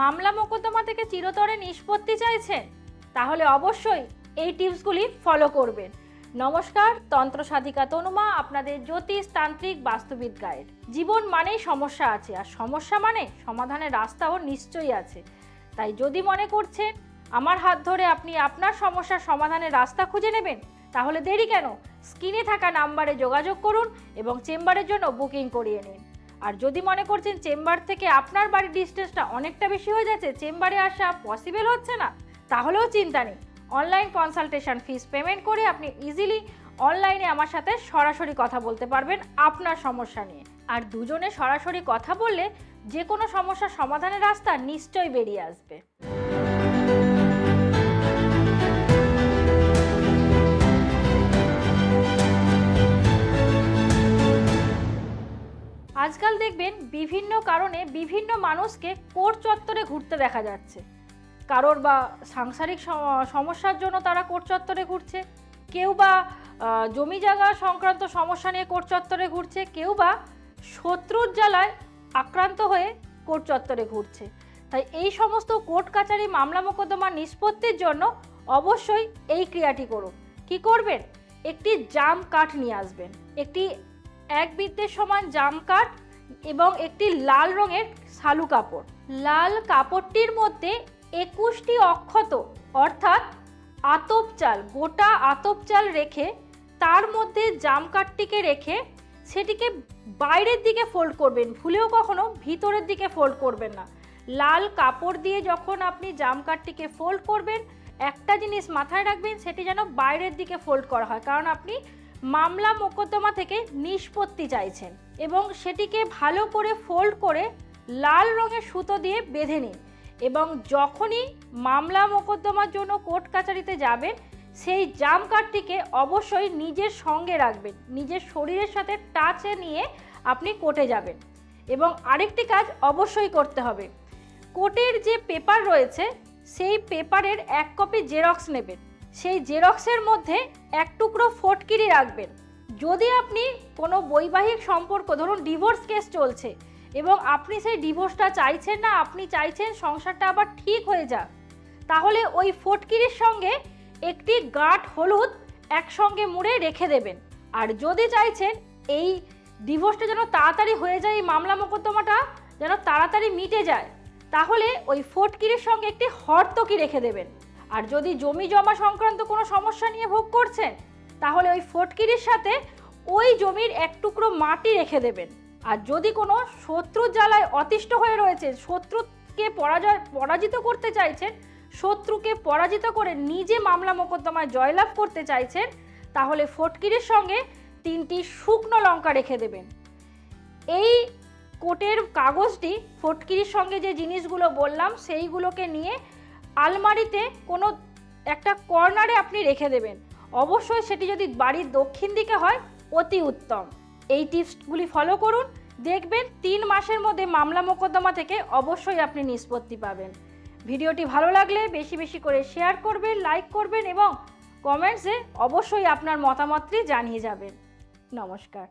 মামলা মোকদ্দমা থেকে চিরতরে নিষ্পত্তি চাইছেন তাহলে অবশ্যই এই টিপসগুলি ফলো করবেন। নমস্কার, তন্ত্র সাধিকা তনুমা, আপনাদের জ্যোতিষ তান্ত্রিক বাস্তুবিদ গাইড। জীবন মানেই সমস্যা আছে, আর সমস্যা মানে সমাধানের রাস্তাও নিশ্চয়ই আছে। তাই যদি মনে করছেন আমার হাত ধরে আপনি আপনার সমস্যার সমাধানের রাস্তা খুঁজে নেবেন, তাহলে দেরি কেন? স্ক্রিনে থাকা নাম্বারে যোগাযোগ করুন এবং চেম্বারের জন্য বুকিং করিয়ে নিন। আর যদি মনে করছেন চেম্বার থেকে আপনার বাড়ির ডিস্টেন্সটা অনেকটা বেশি হয়ে যাচ্ছে, চেম্বারে আসা পসিবল হচ্ছে না, তাহলেও চিন্তা নেই। অনলাইন কনসালটেশন ফিস পেমেন্ট করে আপনি ইজিলি অনলাইনে আমার সাথে সরাসরি কথা বলতে পারবেন আপনার সমস্যা নিয়ে। আর দুজনে সরাসরি কথা বললে যে কোনো সমস্যার সমাধানের রাস্তা নিশ্চয়ই বেরিয়ে আসবে। আজকাল দেখবেন বিভিন্ন কারণে বিভিন্ন মানুষকে কোর্ট চত্বরে ঘুরতে দেখা যাচ্ছে। কারোর বা সাংসারিক সমস্যার জন্য তারা কোর্ট চত্বরে ঘুরছে, কেউ বা জমি জায়গা সংক্রান্ত সমস্যা নিয়ে কোর্ট চত্বরে ঘুরছে, কেউ বা শত্রুর জ্বালায় আক্রান্ত হয়ে কোর্ট চত্বরে ঘুরছে। তাই এই সমস্ত কোর্ট কাচারি মামলা মোকদ্দমা নিষ্পত্তির জন্য অবশ্যই এই ক্রিয়াটি করুন। কি করবেন? একটি জাম কাঠ নিয়ে আসবেন। একটি এক বৃত্তের সমান জাম কাঠ এবং একটি লাল রঙের শালু কাপড়। লাল কাপড়টির মধ্যে একুশটি অক্ষত, অর্থাৎ আতপ চাল গোটা আতপ চাল রেখে তার মধ্যে জাম কাঠটিকে রেখে সেটিকে বাইরের দিকে ফোল্ড করবেন, ভুলেও কখনো ভিতরের দিকে ফোল্ড করবেন না। লাল কাপড় দিয়ে যখন আপনি জাম কাঠটিকে ফোল্ড করবেন, একটা জিনিস মাথায় রাখবেন, সেটি যেন বাইরের দিকে ফোল্ড করা হয়। কারণ আপনি মামলা মোকদ্দমা থেকে নিষ্পত্তি চাইছেন। এবং সেটিকে ভালো করে ফোল্ড করে লাল রঙের সুতো দিয়ে বেঁধে নিন। এবং যখনই মামলা মোকদ্দমার জন্য কোর্ট কাছারিতে যাবেন, সেই জাম কার্ডটিকে অবশ্যই নিজের সঙ্গে রাখবেন। নিজের শরীরের সাথে টাচে নিয়ে আপনি কোর্টে যাবেন। এবং আরেকটি কাজ অবশ্যই করতে হবে। কোর্টের যে পেপার রয়েছে, সেই পেপারের এক কপি জেরক্স নেবেন। সেই জেরক্সের মধ্যে এক টুকরো ফটকিরি রাখবেন। যদি আপনি কোনো বৈবাহিক সম্পর্ক, ধরুন ডিভোর্স কেস চলছে এবং আপনি সেই ডিভোর্সটা চাইছেন না, আপনি চাইছেন সংসারটা আবার ঠিক হয়ে যাক, তাহলে ওই ফটকিরির সঙ্গে একটি গাঁট হলুদ একসঙ্গে মুড়ে রেখে দেবেন। আর যদি চাইছেন এই ডিভোর্সটা যেন তাড়াতাড়ি হয়ে যায়, এই মামলা মোকদ্দমাটা যেন তাড়াতাড়ি মিটে যায়, তাহলে ওই ফটকিরির সঙ্গে একটি হর্তকি রেখে দেবেন। আর যদি জমি জমা সংক্রান্ত কোনো সমস্যা নিয়ে ভোগ করছেন তাহলে ওই ফটকিরির সাথে ওই জমির এক টুকরো মাটি রেখে দেবেন। আর যদি কোনো শত্রুর জ্বালায় অতিষ্ঠ হয়ে রয়েছে শত্রুকে পরাজয়, পরাজিত করতে চাইছেন, শত্রুকে পরাজিত করে নিজে মামলা মোকদ্দমায় জয়লাভ করতে চাইছেন, তাহলে ফটকিরির সঙ্গে তিনটি শুকনো লঙ্কা রেখে দেবেন। এই কোটের কাগজটি ফটকিরির সঙ্গে যে জিনিসগুলো বললাম, সেইগুলোকে নিয়ে আলমারিতে কোনো একটা কর্নারে আপনি রেখে দেবেন। অবশ্যই সেটি যদি বাড়ির দক্ষিণ দিকে হয়, অতি উত্তম। এই টিপসগুলি ফলো করুন, দেখবেন তিন মাসের মধ্যে মামলা মোকদ্দমা থেকে অবশ্যই আপনি নিষ্পত্তি পাবেন। ভিডিওটি ভালো লাগলে বেশি বেশি করে শেয়ার করবেন, লাইক করবেন এবং কমেন্টসে অবশ্যই আপনার মতামতটি জানিয়ে যাবেন। নমস্কার।